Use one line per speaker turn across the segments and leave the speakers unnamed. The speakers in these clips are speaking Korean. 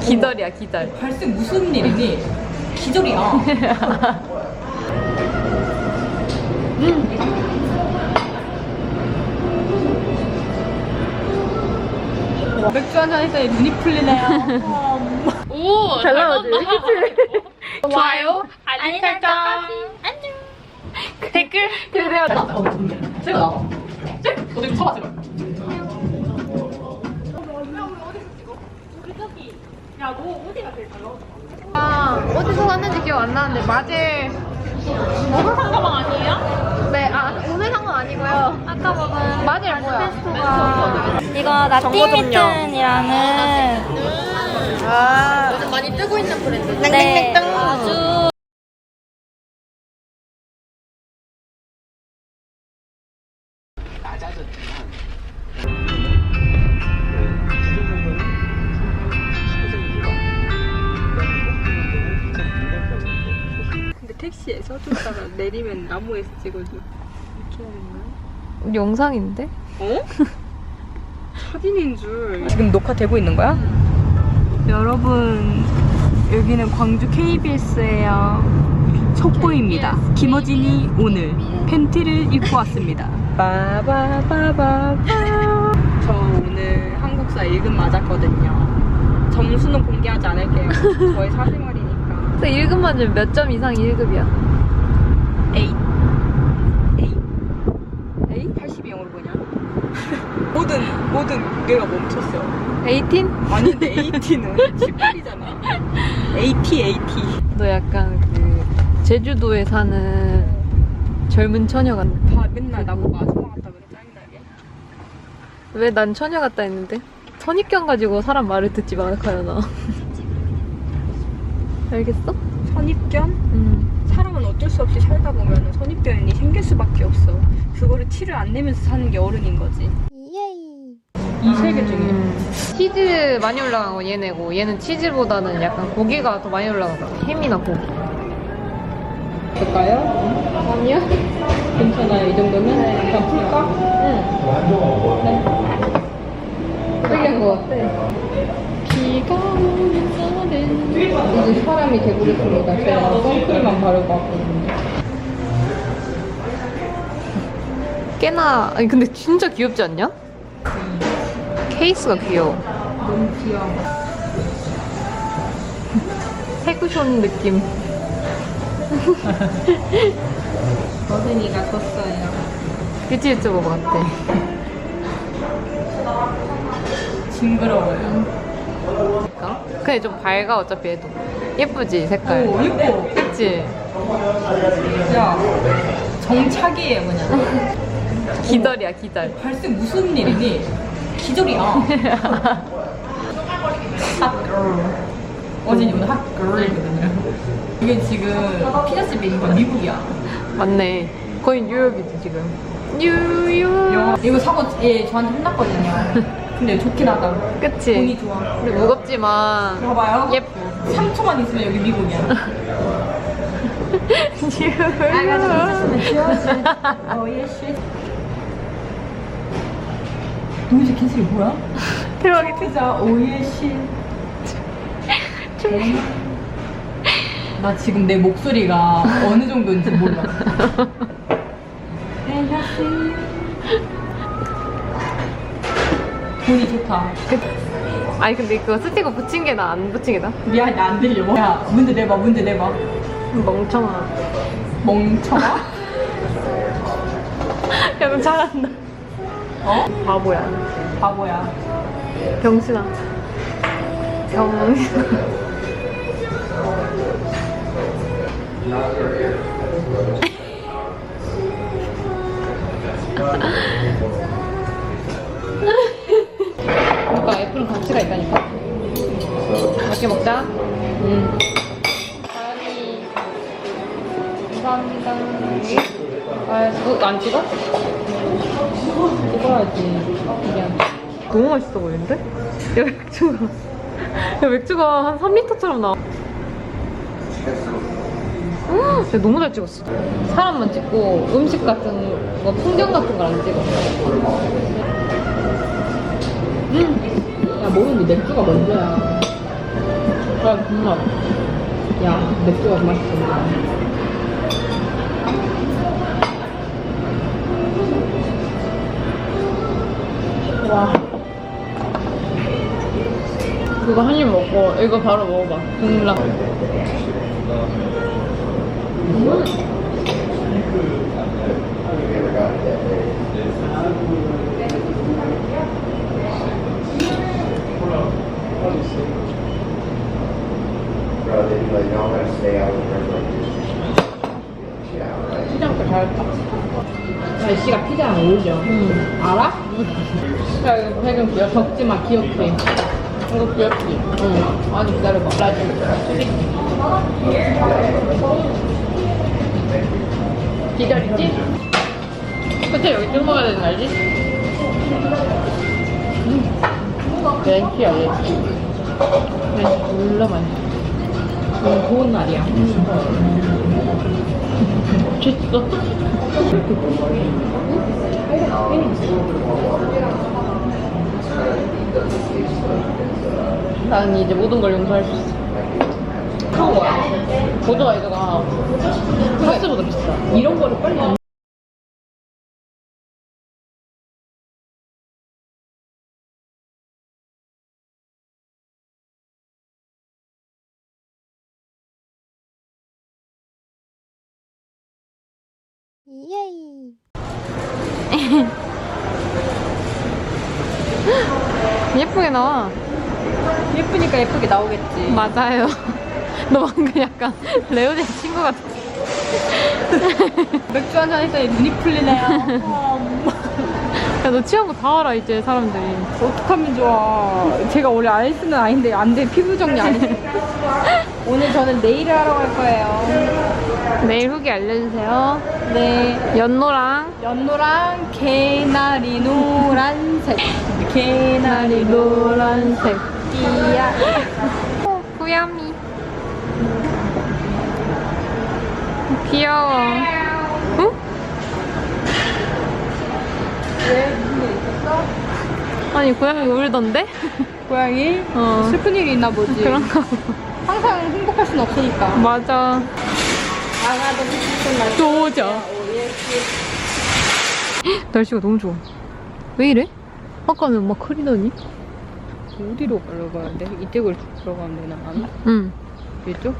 기절이야 기절.
발생 무슨 일이니? 기절이야. 맥주 한잔 했더니 눈이 풀리네요.
오,
잘 나오지?
좋아요, 알림 설정, 안녕. 댓글.
그래요.
제가 나와. 쟤? 어디 쳐봐, 제발.
아 어디서 샀는지 기억 안 나는데 마젤.
오늘 상가방 아니에요?
네, 아 오늘 산 건 아니고요. 아까 먹은 마젤 뭐야?
이거 나티미튼이라는
아 요즘 많이 뜨고 있는 브랜드.
네, 아주
나무에서 찍어줘. 이렇게 해야 되나?
영상인데?
어? 사진인 줄. 지금 녹화되고 있는 거야? 여러분, 여기는 광주 KBS예요. 속보입니다. 김어진이 오늘 팬티를 입고 왔습니다. 빠바바바바. 저 오늘 한국사 1급 맞았거든요. 점수는 공개하지 않을게요. 저의 사생활이니까.
근데 1급 맞으면 몇점 이상 1급이야?
8. 8? 8? 80이 영어로 뭐냐? 모든, 모든 뇌가 멈췄어.
18?
아닌데 AT는 18이잖아. AT, AT.
너 약간 그 제주도에 사는 젊은 처녀 같네.
다 맨날 나보고 아줌마 같다 그래, 짜증나게.
왜 난 처녀 같다 했는데? 선입견 가지고 사람 말을 듣지 마, 카연아. 알겠어?
선입견?
음.
사람은 어쩔 수 없이 살다 보면 선입견이 생길 수밖에 없어. 그거를 티를 안 내면서 사는 게 어른인 거지. 이 세 개 중에.
음. 치즈 많이 올라간 거 얘네고, 얘는 치즈보다는 약간 고기가 더 많이 올라간 거 같아. 햄이나 고기.
볼까요?
아니야?
괜찮아요. 이 정도면? 그냥 풀까?
응. 되게 한거 같아.
비가 오는 날은 이제 사람이 되고있습니다 제가 선크림만 바르고 왔거든요.
꽤나, 아니, 근데 진짜 귀엽지 않냐? 케이스가 귀여워.
너무 귀여워.
해구쇼 느낌.
어른이가 컸어요.
뷰티 유튜버 같아.
징그러워요.
근데 좀 밝아, 어차피 얘도. 예쁘지, 색깔.
오, 예뻐.
그치?
야, 정착이에요, 그냥.
기절이야, 기절.
발생 무슨 일이니? 기절이야. 어진이 오늘 핫girl이거든요. 이게 지금 피자집인 건 미국이야.
맞네. 거의 뉴욕이지, 지금. 뉴욕.
이거 사고 얘 저한테 혼났거든요. 근데 좋긴 하다.
그치?
돈이 좋아.
근데 무겁지만
봐봐요.
예뻐.
3초만 있으면 여기 미국이야.
뉴욕.
어예 씨. 도대체 캔슬이 뭐야?
대박이다.
피자 오예 씨. 나 지금 내 목소리가 어느 정도인지 몰라. 돈이 좋다.
아니, 근데 그거 스티커 붙인 게 나, 안 붙인 게 나?
미안, 나 안 들려. 야, 문제 내봐, 문제 내봐.
멍청아.
멍청아?
야, 너 잘한다.
어?
바보야.
바보야.
병신아. 병신아. 그러니까 애플은 가치가 있다니까. 맛있게 먹자. 음. 감사합니다. 아, 안 찍어? 찍어야지. 미안. 너무 맛있어 보이는데? 야, 맥주가. 야, 맥주가 한 3리터처럼 나와. 음, 야, 너무 잘 찍었어. 사람만 찍고 음식 같은 거, 풍경 같은 걸 안 찍어. 음,
야, 뭐는데 맥주가 먼저야.
아, 정말. 야, 맥주가 맛있어. 와. 그거 한 입 먹고 이거 바로 먹어봐. 국물 나. 피자부터 잘했다. 날씨가 피자 안 어울려. 응. 알아? 야, 이거 배경 귀여 적지 마, 기억해. 이거 귀엽지? 응. 아니, 기다려봐. 기다리지? 끝에 여기 좀 먹어야 되는 거 알지? 음. 렌치야, 렌치. 렌치 졸라 맛있어. 오늘 좋은 날이야. 됐어. 나는 이제 모든 걸 용서할 수 있어. 한 거야. 보조아이드가 파스보다 비싸. 이런 거를 빨리 안 예쁘게 나와.
예쁘니까 예쁘게 나오겠지.
맞아요. 너 방금 약간 레오제 친구 같아.
맥주 한잔 했더니 눈이 풀리네요.
야, 너 취한 거 다 알아, 이제 사람들이.
어떡하면 좋아. 제가 원래 아이스는 아닌데 안 돼. 피부 정리 안 해. 오늘 저는 네일을 하러 갈 거예요.
내일 후기 알려주세요.
네.
연노랑
연노랑 개나리 노란색. 개나리
노란색. 어, 구야미. 귀여워. 응?
왜일 있었어?
아니, 고양이 울던데?
고양이?
어.
슬픈 일이 있나 보지.
그런가 봐.
항상 행복할 순 없으니까.
맞아.
나가도 슬픈 날.
조져. 날씨가 너무 좋아. 왜 이래? 아까는 막 흐리더니?
어디로 가려고 하는데? 이쪽으로 쭉 들어가면 되나? 안?
응.
이쪽?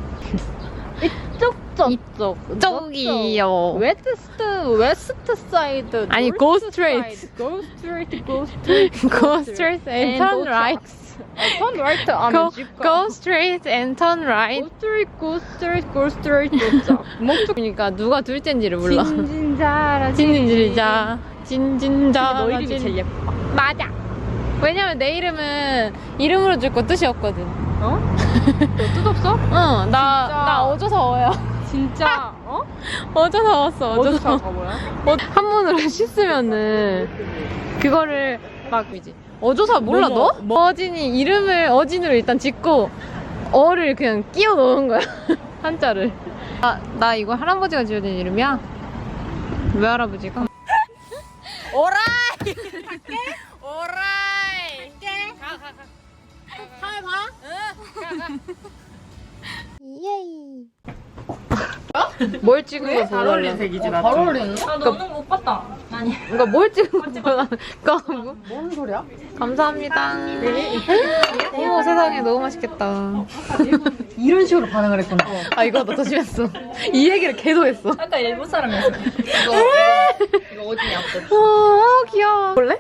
이쪽 쪽. 이쪽.
저기요.
웨스트 웨스트 사이드.
아니, go straight.
Go straight. Go straight.
Go straight and turn right.
Turn right. 아,
Go, go straight and turn
Go
right.
straight. Go straight. Go straight. 도착. 멈춰.
그러니까 누가 둘째인지를 몰라.
진진자라.
진진지리자. 진진자.
너 이름이 제일 예뻐.
맞아. 왜냐면 내 이름은 이름으로 줄 거 뜻이었거든.
어? 너 뜻없어?
응, 나, 나 어조서워요.
진짜. 어?
어조서웠어, 어조서.
어조사가 뭐야?
어, 한문으로 씻으면은 그거를 막 이제 어조사 몰라
뭐뭐,
너? 어진이 이름을 어진으로 일단 짓고 어를 그냥 끼워 넣은 거야 한자를 아, 나 이거 할아버지가 지어준 이름이야? 왜 할아버지가? 오라이! 오라이!
예이.
뭘 찍은 거잘 어울리는 색이지 나. 잘 어울리는?
아, 너는 못 봤다. 아니.
그러니까 뭘 찍은 그러니까 뭐-
뭔 소리야?
감사합니다. 어머 세상에 너무 맛있겠다.
이런 식으로 반응을 했구나.
아 이거 너 조심했어. 이 얘기를 계속 했어.
아까 일본 사람이었어.
이거 어디 약속?
와 귀여워. 볼래?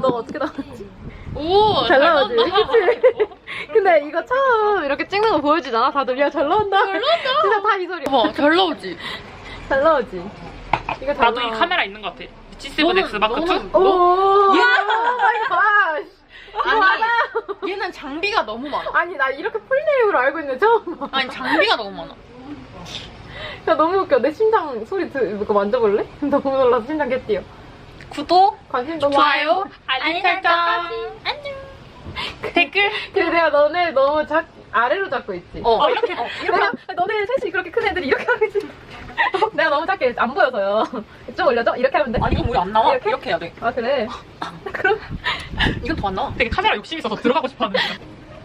너 어떻게 나왔지?
오,
잘 나오지?
나온다.
그치? 근데 이거 처음 이렇게 찍는 거 보여주잖아. 다들 야 잘 나온다. 잘 나온다. 진짜 다 이 소리야.
봐, 잘 나오지?
잘 나오지? 이거 잘
나도 이
나와.
카메라 있는 것 같아. G7X 마크 2.
오. 야 갓.
아니, 얘는 장비가 너무 많아.
아니 나 이렇게 풀네임으로 알고 있는 데 처음 봐.
아니, 장비가 너무 많아.
야 너무 웃겨. 내 심장 소리 들 이거 만져볼래? 너무 놀라서 심장 개 뛰어.
구독,
관심 너무
좋아요, 알림 설정. 댓글.
근데 내가 너네 너무 작 아래로 잡고 있지.
어, 이렇게. 어,
내가 너네 셋이 그렇게 큰 애들이 이렇게 하고 있지. 내가 너무 작게 안 보여서요. 좀 올려줘? 이렇게 하면 돼.
아니, 이건 우리 안 나와.
이렇게?
이렇게 해야 돼.
아 그래. 그럼
이건 더 안 나와. 되게 카메라 욕심 있어서 들어가고 싶어 하는 거야.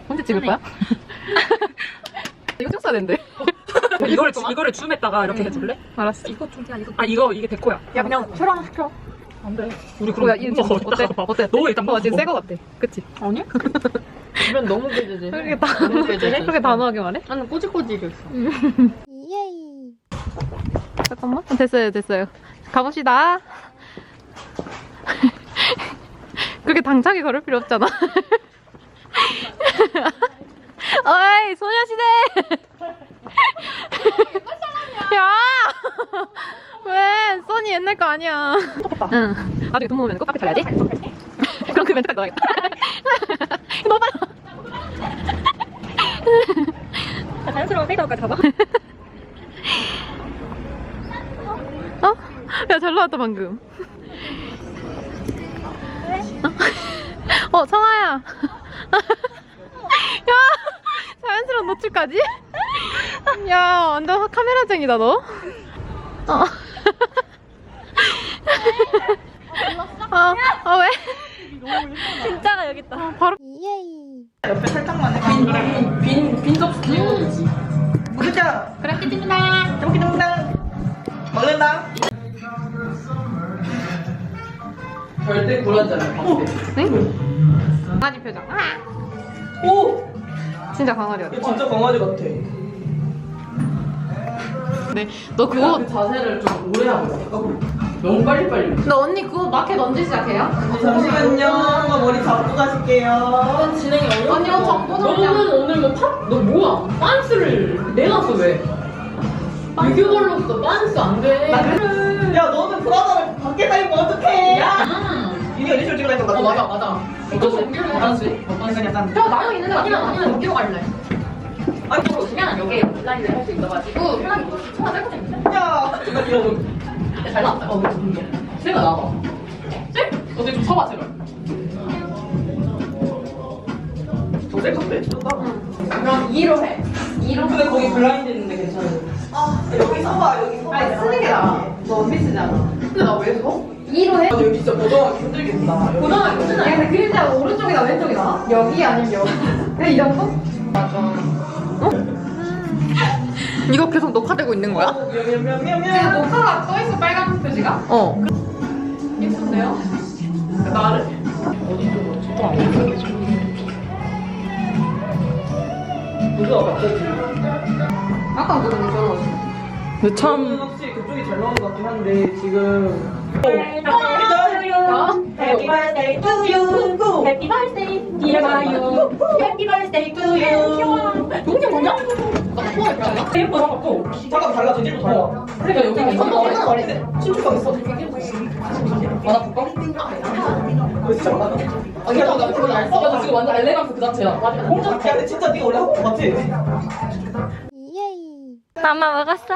언제 찍을 거야? 이거 쭉 써야 된대.
이거를 이거를 줌했다가 이렇게 해줄래?
알았어.
이거 좀 그냥 이거. 아 이거 이게 데코야.
야 그냥 하나 시켜.
안 돼. 우리
뭐야,
그럼
이
이거
지금 어때?
먹다가
어때?
너 일단
어,
먹어.
지금 새거 같아. 그치?
아니?
주변 너무 깨지지.
그렇게 다,
너무 깨지지.
그렇게 단호하게 말해?
나는 꼬질꼬질했어.
예이.
잠깐만. 어, 됐어요, 됐어요. 가봅시다. 그렇게 당차게 걸을 필요 없잖아. 어이, 소녀시대! 야! 왜? 써니 옛날 거 아니야. 응. 나중에 돈 모으면 꼭 카페 차려야지. 그럼 그 멘트까지 넣어야겠다. 너무 빨라.
자연스러운 페이더까지 가봐.
어? 야, 잘 나왔다, 방금. 어, 성아야. 야, 자연스러운 노출까지? 야, 완전 카메라쟁이다, 너. 어. 아, 아, 왜?
진짜가 여기 있다.
바로.
예이.
빈 접시 끼워주지.
그자
그래,
저기 된다 먹는다
절대 굴하잖아.
응? 강아지 표정.
오
진짜 강아지 같아.
진짜 강아지 같아
네, 너 그거,
그 자세를 좀 오래 하고 있어. 너무 빨리빨리.
너 언니 그거 마켓 언제 시작해요?
잠시만요 한번 머리 잡고 가실게요
진행이 어려워.
언니 옷 정보 좀
너는 오늘 뭐 팝? 너 뭐야? 빤스를 내놨어 왜? 유교걸로서 빤스 안 돼.
야 너는 브라더를 밖에 다니면 어떡해
야.
이게 어디 솔직히 다니는
거어 맞아 맞아. 어떤 어디로 가지? 어떤
약간
저 나무 있는데
아니면 아니면 어디로 갈래?
아니
그냥 여기 온라인을 할 수 있어가지고 편하게 청아 셀거든
야 정말 이러고
잘 나왔다. 어, 근데 제가 나와. 쟤? 어디 좀 서봐 제발.
저새 같대
그럼 2로 해. 2로.
근데 거기 블라인드 있는데 괜찮아 아 여기 서봐 여기 서봐
아니 쓰는 게 나아. 너 쓰잖아. 근데 나 왜 서?
2로 해?
아, 여기 진짜 보정하기 힘들겠다
야,
쓰잖아.
근데 그림자 오른쪽이나 왼쪽이나? 여기 아니면 여기. 그냥 이 정도? 맞아. 이거 계속 녹화되고 있는 거야?
지금
녹화가 써있어 빨간 표지가? 어. 예쁜데요?
나를
누가 갑자기
아까 그거 근데 저러고 있어.
근데 참 혹시 그쪽이 잘 나온 것 같긴 한데 지금 Happy birthday to you.
Happy birthday, dear Mario. Happy birthday to you.
테이프 잡았고 잠깐 달라 저질로 달라
그러니까 여기 있어. 얼마나 어린데?
신축방 있어
받아볼까?
왜 진짜 많아
아, 이거 나 그거 알 써. 나 지금 완전 알레강스 그 자체야. 맞아.
야 근데 진짜 네가 원래 같아
예이.
마마 먹었어.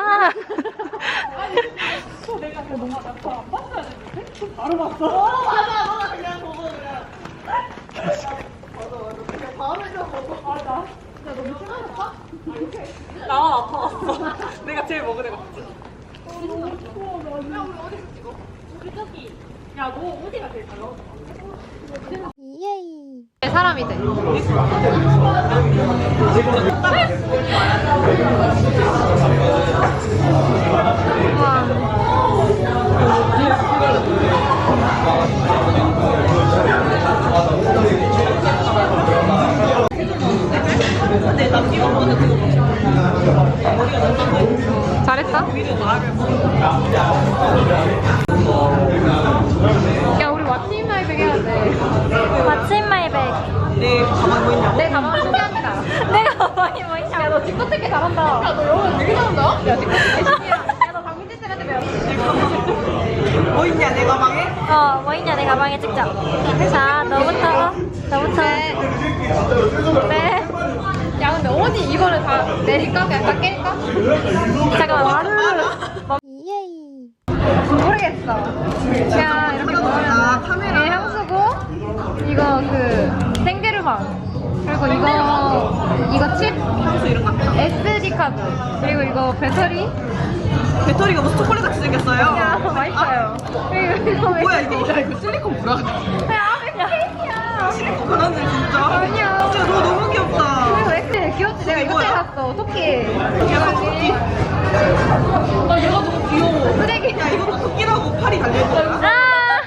내가 제일 먹은 애가
예이.
사람이 돼.
근데 나 이거 보는 그거
잘했다. 야, 우리 왓츠 마이백 해야 돼.
What's in my bag?
내 가방 뭐 있냐고
내 가방을 소개합니다.
내가 가방이 뭐 있냐고.
야, 너 뒷거 찍기 잘한다. 야, 너 영어 되게 잘한다. 야, 뒷거 찍기 신기야. 야, 너 방금 쌤한테 배웠어.
뭐 있냐 내 가방에?
어, 뭐 있냐, 내 가방에 찍자. 자, 너부터. 너부터. 네.
야, 근데 어디 이거를 다 내릴까? 그냥 다 깰까?
잠깐만, 말을.
모르겠어. 그냥 이렇게 보면 카메라 향수고 이거 그 생게르망 그리고 이거 이거 칩 향수 이런 거 SD 카드 그리고 이거 배터리
배터리가 무슨 초콜릿 같이 생겼어요?
야 맛있어요. 그리고 이거
뭐야 이거?
야 이거 실리콘 뭐야? 야 케이크야.
실리콘 변하네 진짜
아니야.
진짜 너 너무 귀엽다
그리고 엑셀 귀엽지 왔어. 어떡해. 귀여워.
나 얘가 너무 귀여워.
쓰레기.
야, 이것도 토끼라고 팔이 달려있어.
아,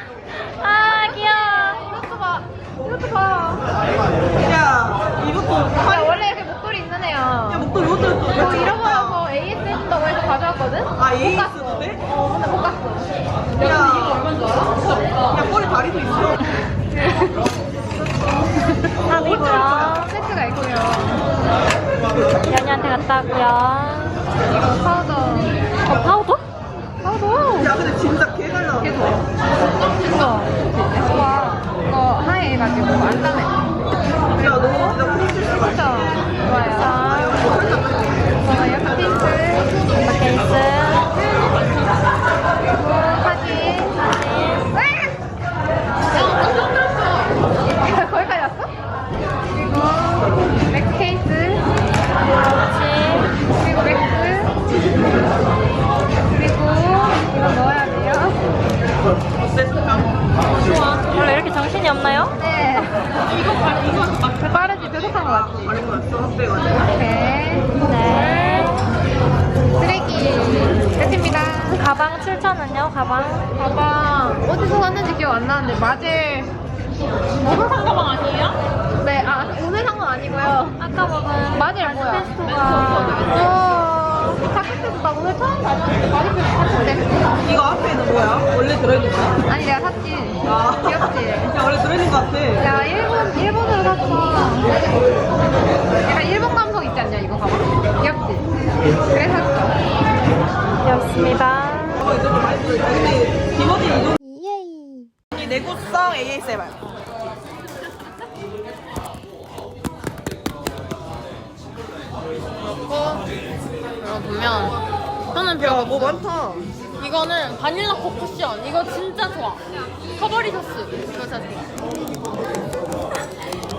아, 귀여워. 이것도 봐. 이것도 봐.
야, 이것도
야,
팔이.
원래 이렇게 목도리 있는 애야.
야, 목도 이것도 또.
저 잃어버려서 AS 해준다고 해서 가져왔거든?
아, AS도 돼?
어, 근데 못 갔어.
야, 이거 얼마인 줄 알아? 야, 꼬리 다리도 있어.
아, 세트가 있고요.
연이한테 갔다 왔고요.
이거 파우더.
어, 파우더?
파우더.
야, 근데 진짜 개잘 나와.
이거. 이거. 이거. 이거 하얘 해가지고 안 담해.
야, 너 진짜 프린세스 같아.
진짜 좋아요. 어, 케이스.
케이스.
그리고 사진. 으악! 거기까지 왔어? 그리고 맥스 케이스. 그리고 맥스. 그리고 이거 넣어야 돼요.
원래 이렇게 정신이 없나요?
네. 이거 빠, 이거 빠르지? 뾰족한 거 맞지?
다른 거였어, 헛배가.
오케이.
네.
쓰레기. 끝입니다.
가방 7,000원요, 가방.
가방 어디서 샀는지 기억 안 나는데 마젤 오늘 산 가방 아니에요? 네, 아 오늘 산 건 아니고요.
아까 먹은
마젤 뭐야? 어, 자켓도 나 오늘 처음 봤는데 마젤 샀는데
이거 앞에 있는 뭐야? 원래 들어있는 거야?
아니 내가 샀지.
아.
귀엽지?
야, 원래 들어있는 거 같아.
야 일본 일본으로 샀어. 약간 일본 감성 있지 않냐 이거 가방? 귀엽지? 그래 샀어.
들어있다. 근데 기본이 이 정도. 내구성 ASMR.
이거 보면 저는
야, 뭐 많다.
이거는 바닐라 코 쿠션 이거 진짜 좋아 커버리셔스 이거 진짜 좋아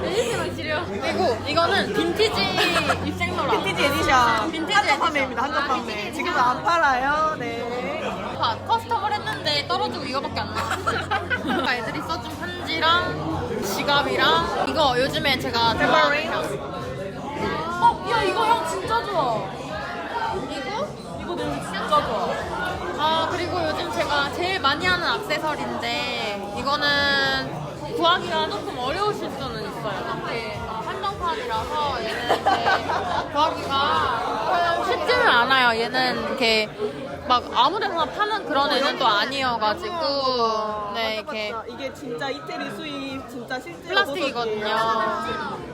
에디스랑 지려 그리고 이거는 빈티지 입생로라
빈티지 에디션.
빈티지
한정
에디션.
판매입니다, 한정
아,
판매.
빈티지
지금은 안 팔아요. 네.
봐, 커스텀을 했는데 떨어지고 이거밖에 안 그러니까 애들이 써준 편지랑 지갑이랑 이거 요즘에 제가 향 어? 야 이거 향 진짜 좋아. 이거? 이거 냄새 진짜 좋아. 아 그리고 요즘 제가 제일 많이 하는 액세서리인데 이거는 구하기가 조금 어려우실 수는 있어요. 이게 어, 한정판이라서 얘는 이제 구하기가 쉽지는 않아요. 얘는 이렇게 막 아무데나 파는 그런 애는 또 아니어가지고 네 이렇게
맞다. 이게 진짜 이태리 수입 진짜 실제
플라스틱이거든요.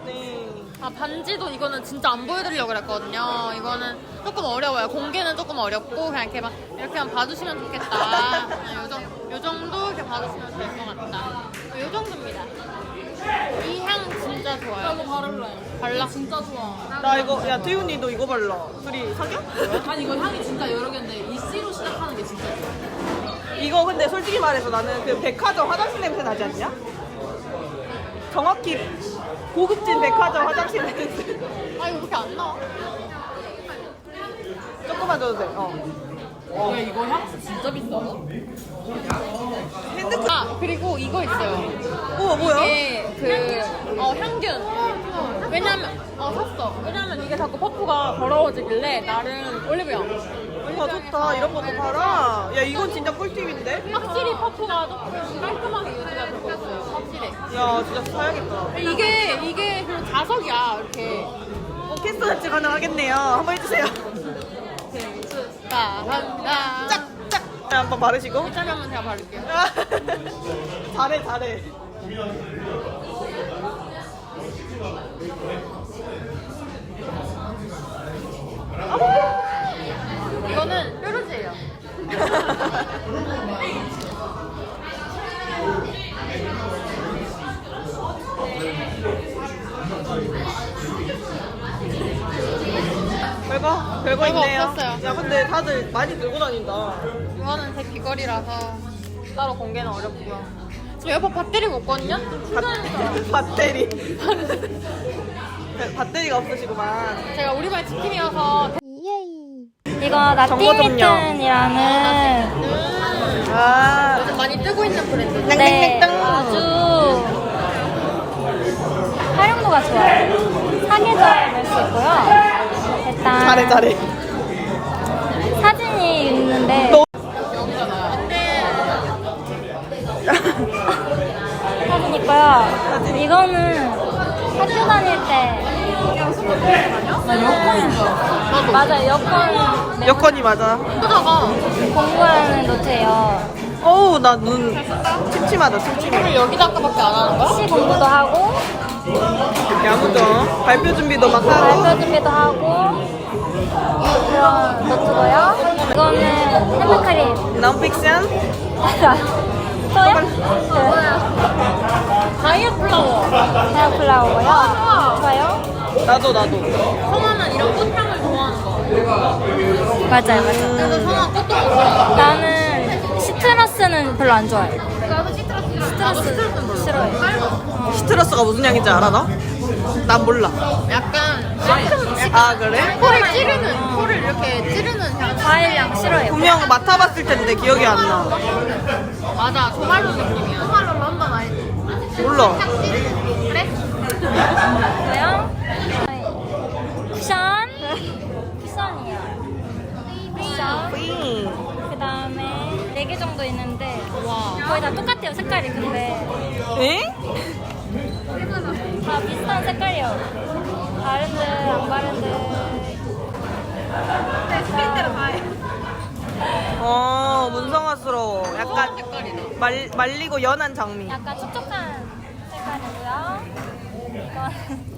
네.
아 반지도 이거는 진짜 안 보여드리려고 그랬거든요. 이거는 조금 어려워요. 공개는 조금 어렵고 그냥 이렇게 막 이렇게만 봐주시면 좋겠다. 그냥 요, 정, 요 정도 이렇게 봐주시면 될 것 같다. 요 정도입니다. 이 향 진짜 좋아요. 이거 바를래요. 발라. 진짜 좋아.
나 이거 야 태훈이도 이거 발라. 둘이 사겨?
아니 이거 향이 진짜 여러 개인데 이 C로 시작하는 게 진짜 좋아.
이거 근데 솔직히 말해서 나는 그 백화점 화장실 냄새 나지 않냐? 정확히 고급진 백화점 화장실 냄새.
아 이거 그렇게 안 나와?
조금만 줘도 돼. 어.
야 이거 향수 진짜 비싸다.
핸드크.
아 그리고 이거 있어요.
어 뭐야?
이게 그 어, 향균. 왜냐면 어 샀어. 왜냐면 이게 자꾸 퍼프가 더러워지길래 나름 올리브영.
아 좋다. 이런 것도 팔아. 야 이건 진짜 꿀팁인데?
확실히 퍼프가 조금 깔끔하게 유지가 되고 있어요. 확실히.
야 진짜 사야겠다.
이게 이게 그리고 자석이야 이렇게.
어 캐스터 자체 가능하겠네요. 한번 해주세요.
감사합니다.
짝짝. 네, 한번 바르시고.
일자리 한번 제가 바를게요.
잘해 잘해.
이거는 뾰루지예요.
별거 별거
별거
있네요.
없었어요.
야 근데 다들 많이 들고 다닌다.
이거는 제 귀걸이라서 따로 공개는 어렵고요. 저 에어팟 배터리가 없거든요? 좀 충전해서.
배터리. 배터리가 없으시구만.
제가 우리말 치킨이어서
예이.
이거
정보 좀요.
나티미튼이라는
아.
요즘 많이 뜨고 있는 브랜드.
네, 아주 활용도가 좋아요. 사계절 낼수 있고요. 일단
잘해 잘해.
사진이 있는데
너-
사진 있고요. 이거는 학교 다닐 때나 여권 맞아 여권
여건이 맞아.
공부하는 노트예요.
어우 나 눈 침침하다 침침해.
여기다 아까밖에 안 하는 거야?
시 공부도 하고
야무져. 발표 준비도 막 하고.
발표 준비도 하고 그런 노트고요. 이거는 핸드크림
non-fiction.
저요?
다이어 플라워.
헤어 플라워고요. 좋아요.
나도 나도.
성화는 이런 꽃향을 좋아하는 거.
맞아요, 맞아요.
그래서 성화 꽃도 먹어.
나는 시트러스는 별로 안 좋아해.
나도 시트러스 싫어.
시트러스 싫어해.
시트러스가 무슨 향인지 알아 너? 난 몰라.
약간
아 그래?
코를 찌르는 코를 이렇게 찌르는 향.
과일 향 싫어해요.
분명 맡아봤을 텐데 기억이 안 나.
맞아. 조말로 느낌이야. 조말로 런던 알지?
몰라.
그래?
뭐요? 쿠션. 쿠션이요. 쿠션.
삥.
그 다음에 4개 정도 있는데
와.
거의 다 똑같아요 색깔이 근데
에?
다 비슷한 색깔이요 바른 듯안 바른
듯어 문성화스러워. 약간 말 말리고 연한 장미.
약간 촉촉한 색깔이고요 이건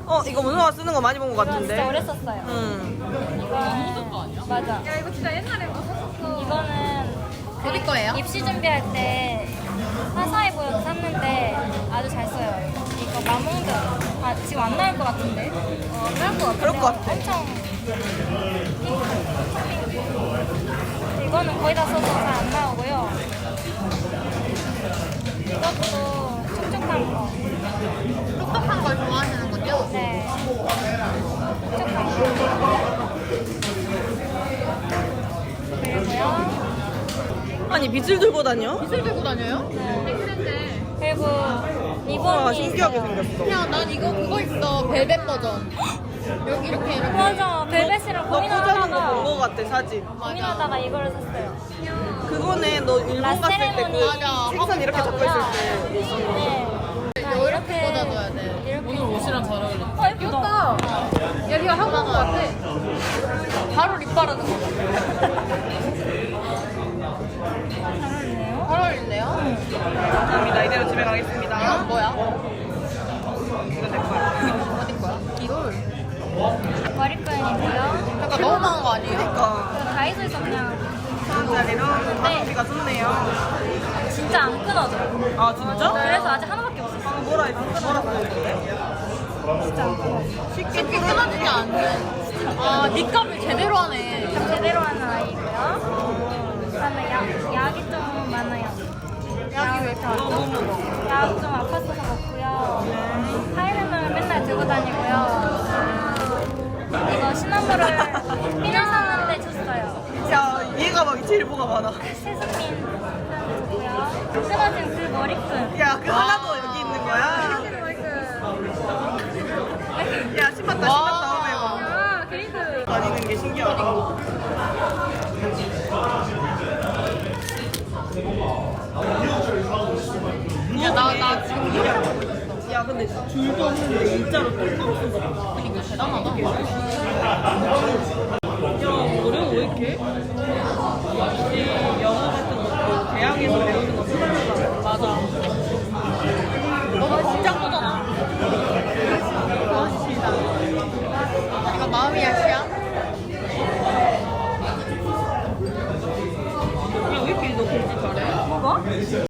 어 이거 문성화 쓰는 거 많이 본것
이건 진짜
같은데.
오래 썼어요
음.
이거는 맞아 야 이거 진짜 옛날에 이거는
어디 거예요?
입시 준비할 때 화사해 보여서 샀는데 아주 잘 써요. 이거 마몽드 아 지금 안 나올 것 같은데? 어, 안 나올 것 같은데?
그럴 것 같아.
엄청 핑크. 이거는 거의 다 써서 잘 안 나오고요. 이것도 촉촉한 거.
똑똑한 걸 좋아하시는 거죠?
네. 촉촉한 거. 그리고요.
아니 빗을 들고 다녀?
빗을 들고 다녀요?
그리고 리본이
와 신기하게. 생겼어.
야, 난 이거 그거 있어. 벨벳 버전. 여기 이렇게 이렇게.
맞아 벨벳이랑
너 꽂아놓은 거본
고민하다가
거 같아 사진.
고민하다가 이거를 샀어요.
그거네 너 일본 갔을 때. 그 생선 이렇게 잡고 있을 때.
네. 아,
이렇게 꽂아줘야 돼.
이렇게.
오늘 옷이랑 잘 어울려.
어 예쁘다.
야, 네가 한국 거 같아. 바로 립 바르는 거.
잘 어울리네요.
잘 어울리네요.
감사합니다. 이대로 집에 가겠습니다.
뭐야?
이건 내 거야.
어디 거야? 이걸.
머리끈이고요.
약간 너무 많은 거 아니에요?
그러니까
저 다이소에서 그냥
짜리로 가성비가 좋네요.
진짜 안 끊어져요.
아 진짜?
그래서 아직 하나밖에 없었어요.
방금 뭐라 했어? 뭐라 했는데?
쉽게 끊어지지 않는. 아, 니값을 제대로 하네.
제대로 하는 아이고요. 그다음에 많아요.
약이 왜 이렇게 안
너무
약좀 아팠어서 먹고요. 파이르는 맨날 들고 다니고요. 이거 시나모를 핀을 샀는데 줬어요.
야 얘가 막 제일보가 많아.
하나 줬고요. 쓰러진 그 머리끈.
야 그 하나도 여기 있는 거야? 야 신봤다 신봤다 다음에 봐.
그리드.
다니는 게 신기하다.
야, 나, 나 지금 있어.
야 근데 줄도 없는데 일자로 똘똘 쓴다.
그러니까 대단하다.
야 어려워 왜 이렇게? 역시 영어 같은 것도 대학에서 배우는 거 수단이다.
맞아. 너무 진짜 거잖아. 이거 마음이 야시야?
야 왜 이렇게 너 글씨 잘해? 뭐가?